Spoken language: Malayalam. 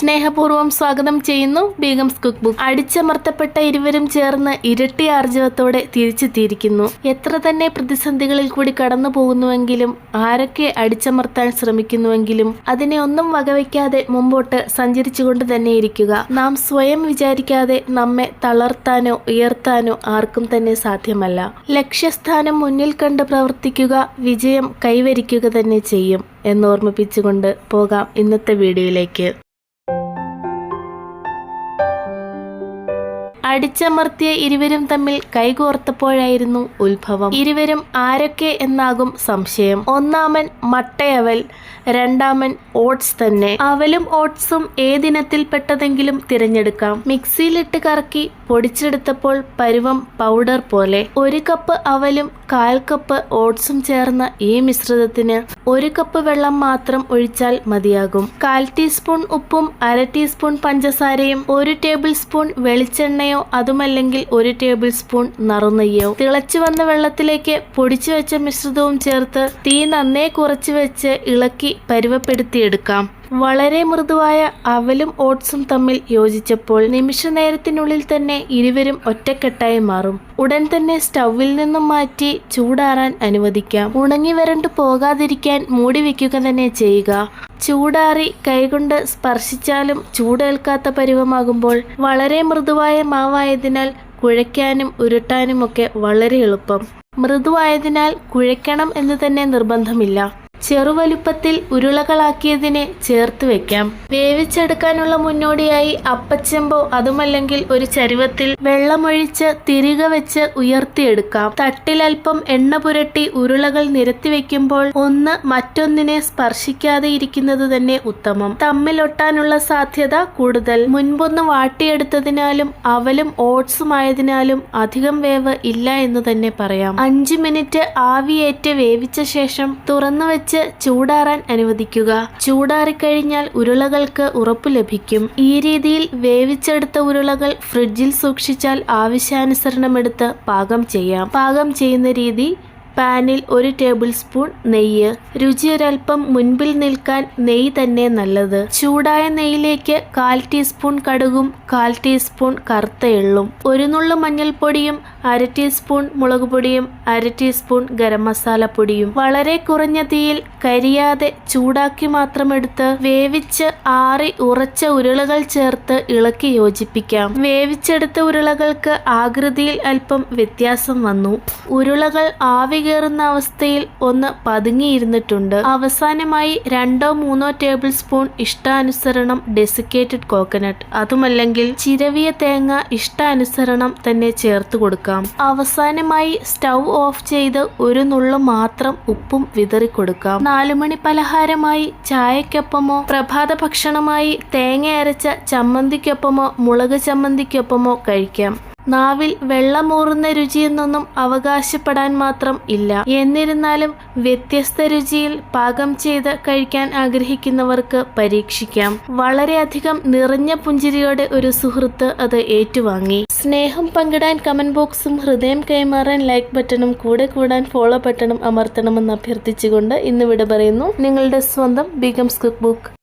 സ്നേഹപൂർവം സ്വാഗതം ചെയ്യുന്നു ബീഗംസ് കുക്ക് ബുക്ക് അടിച്ചമർത്തപ്പെട്ട ഇരുവരും ചേർന്ന് ഇരട്ടി ആർജവത്തോടെ തിരിച്ചെത്തിയിരിക്കുന്നു. എത്ര തന്നെ പ്രതിസന്ധികളിൽ കൂടി കടന്നു പോകുന്നുവെങ്കിലും ആരൊക്കെ അടിച്ചമർത്താൻ ശ്രമിക്കുന്നുവെങ്കിലും അതിനെ ഒന്നും വകവയ്ക്കാതെ മുമ്പോട്ട് സഞ്ചരിച്ചുകൊണ്ട് തന്നെ ഇരിക്കുക. നാം സ്വയം വിചാരിക്കാതെ നമ്മെ തളർത്താനോ ഉയർത്താനോ ആർക്കും തന്നെ സാധ്യമല്ല. ലക്ഷ്യസ്ഥാനം മുന്നിൽ കണ്ട് പ്രവർത്തിക്കുക വിജയം കൈവരിക്കുക തന്നെ ചെയ്യും എന്നോർമ്മിപ്പിച്ചുകൊണ്ട് പോകാം ഇന്നത്തെ വീഡിയോയിലേക്ക്. അടിച്ചമർത്തിയ ഇരുവരും തമ്മിൽ കൈകോർത്തപ്പോഴായിരുന്നു ഉത്ഭവം. ഇരുവരും ആരൊക്കെ എന്നാകും സംശയം. ഒന്നാമൻ മട്ടയവൽ രണ്ടാമൻ ഓട്സ് തന്നെ. അവലും ഓട്സും ഏതിനത്തിൽപ്പെട്ടതെങ്കിലും തിരഞ്ഞെടുക്കാം. മിക്സിയിലിട്ട് കറക്കി പൊടിച്ചെടുത്തപ്പോൾ പരുവം പൗഡർ പോലെ. ഒരു കപ്പ് അവലും കാൽ കപ്പ് ഓട്സും ചേർന്ന ഈ മിശ്രിതത്തിന് ഒരു കപ്പ് വെള്ളം മാത്രം ഒഴിച്ചാൽ മതിയാകും. കാൽ ടീസ്പൂൺ ഉപ്പും അര ടീസ്പൂൺ പഞ്ചസാരയും ഒരു ടേബിൾ സ്പൂൺ വെളിച്ചെണ്ണയോ അതുമല്ലെങ്കിൽ ഒരു ടേബിൾ സ്പൂൺ നറുനെയ്യോ. തിളച്ചു വന്ന വെള്ളത്തിലേക്ക് പൊടിച്ചു വെച്ച മിശ്രിതവും ചേർത്ത് തീ നന്നേ കുറച്ച് വെച്ച് ഇളക്കി പരുവപ്പെടുത്തിയെടുക്കാം. വളരെ മൃദുവായ അവലും ഓട്സും തമ്മിൽ യോജിച്ചപ്പോൾ നിമിഷ നേരത്തിനുള്ളിൽ തന്നെ ഇരുവരും ഒറ്റക്കെട്ടായി മാറും. ഉടൻ തന്നെ സ്റ്റൗവിൽ നിന്നും മാറ്റി ചൂടാറാൻ അനുവദിക്കാം. ഉണങ്ങി വരണ്ടു പോകാതിരിക്കാൻ മൂടി വയ്ക്കുക തന്നെ ചെയ്യുക. ചൂടാറി കൈകൊണ്ട് സ്പർശിച്ചാലും ചൂടേൽക്കാത്ത പരുവമാകുമ്പോൾ വളരെ മൃദുവായ മാവായതിനാൽ കുഴയ്ക്കാനും ഉരുട്ടാനും ഒക്കെ വളരെ എളുപ്പം. മൃദുവായതിനാൽ കുഴയ്ക്കണം എന്ന് തന്നെ നിർബന്ധമില്ല. ചെറുവലുപ്പത്തിൽ ഉരുളകളാക്കിയതിനെ ചേർത്ത് വെക്കാം. വേവിച്ചെടുക്കാനുള്ള മുന്നോടിയായി അപ്പച്ചെമ്പോ അതുമല്ലെങ്കിൽ ഒരു ചരുവത്തിൽ വെള്ളമൊഴിച്ച് തിരികെ വെച്ച് ഉയർത്തിയെടുക്കാം. തട്ടിലൽപ്പം എണ്ണ പുരട്ടി ഉരുളകൾ നിരത്തി വെക്കുമ്പോൾ ഒന്ന് മറ്റൊന്നിനെ സ്പർശിക്കാതെ ഇരിക്കുന്നത് തന്നെ ഉത്തമം. തമ്മിലൊട്ടാനുള്ള സാധ്യത കൂടുതൽ. മുൻപൊന്ന് വാട്ടിയെടുത്തതിനാലും അവലും ഓട്സുമായതിനാലും അധികം വേവ് ഇല്ല എന്ന് തന്നെ പറയാം. അഞ്ചു മിനിറ്റ് ആവിയേറ്റ് വേവിച്ച ശേഷം തുറന്നു വെച്ച് ചൂടാറാൻ അനുവദിക്കുക. ചൂടാറിക്കഴിഞ്ഞാൽ ഉരുളകൾക്ക് ഉറപ്പ് ലഭിക്കും. ഈ രീതിയിൽ വേവിച്ചെടുത്ത ഉരുളകൾ ഫ്രിഡ്ജിൽ സൂക്ഷിച്ചാൽ ആവശ്യാനുസരണം എടുത്ത് പാകം ചെയ്യാം. പാകം ചെയ്യുന്ന രീതി പാനിൽ ഒരു ടേബിൾ സ്പൂൺ നെയ്യ്. രുചി ഒരൽപ്പം മുൻപിൽ നിൽക്കാൻ നെയ്യ് തന്നെ നല്ലത്. ചൂടായ നെയ്യിലേക്ക് കാൽ ടീസ്പൂൺ കടുകും കാൽ ടീസ്പൂൺ കറുത്ത എള്ളും ഒരു നുള്ളു മഞ്ഞൾപ്പൊടിയും അര ടീസ്പൂൺ മുളക് പൊടിയും അര ടീസ്പൂൺ ഗരം മസാല പൊടിയും. വളരെ കുറഞ്ഞ തീയിൽ കരിയാതെ ചൂടാക്കി മാത്രം എടുത്ത് വേവിച്ച് ആറി ഉറച്ച ഉരുളകൾ ചേർത്ത് ഇളക്കി യോജിപ്പിക്കാം. വേവിച്ചെടുത്ത ഉരുളകൾക്ക് ആകൃതിയിൽ അല്പം വ്യത്യാസം വന്നു. ഉരുളകൾ ആവി കയറുന്ന അവസ്ഥയിൽ ഒന്ന് പതുങ്ങിയിരുന്നിട്ടുണ്ട്. അവസാനമായി രണ്ടോ മൂന്നോ ടേബിൾ സ്പൂൺ ഇഷ്ടാനുസരണം ഡെസിക്കേറ്റഡ് കോക്കനട്ട്. അതുമല്ലെങ്കിൽ ചിരവിയ തേങ്ങ ഇഷ്ടാനുസരണം തന്നെ ചേർത്ത് കൊടുക്കാം. അവസാനമായി സ്റ്റൗ ഓഫ് ചെയ്ത് ഒരു നുള്ളു മാത്രം ഉപ്പും വിതറി കൊടുക്കാം. നാലുമണി പലഹാരമായി ചായക്കൊപ്പമോ പ്രഭാത ഭക്ഷണമായി തേങ്ങ അരച്ച ചമ്മന്തിക്കൊപ്പമോ മുളക് ചമ്മന്തിക്കൊപ്പമോ കഴിക്കാം. നാവിൽ വെള്ളമൂറുന്ന രുചിയെന്നൊന്നും അവകാശപ്പെടാൻ മാത്രം ഇല്ല. എന്നിരുന്നാലും വ്യത്യസ്ത രുചിയിൽ പാകം ചെയ്ത് കഴിക്കാൻ ആഗ്രഹിക്കുന്നവർക്ക് പരീക്ഷിക്കാം. വളരെയധികം നിറഞ്ഞ പുഞ്ചിരിയോടെ ഒരു സുഹൃത്ത് അത് ഏറ്റുവാങ്ങി. സ്നേഹം പങ്കിടാൻ കമന്റ് ബോക്സും ഹൃദയം കൈമാറാൻ ലൈക്ക് ബട്ടണും കൂടെ കൂടാൻ ഫോളോ ബട്ടണും അമർത്തണമെന്ന് അഭ്യർത്ഥിച്ചുകൊണ്ട് ഇന്ന് വിട പറയുന്നു. നിങ്ങളുടെ സ്വന്തം ബിഗംസ് കുക്ക് ബുക്ക്.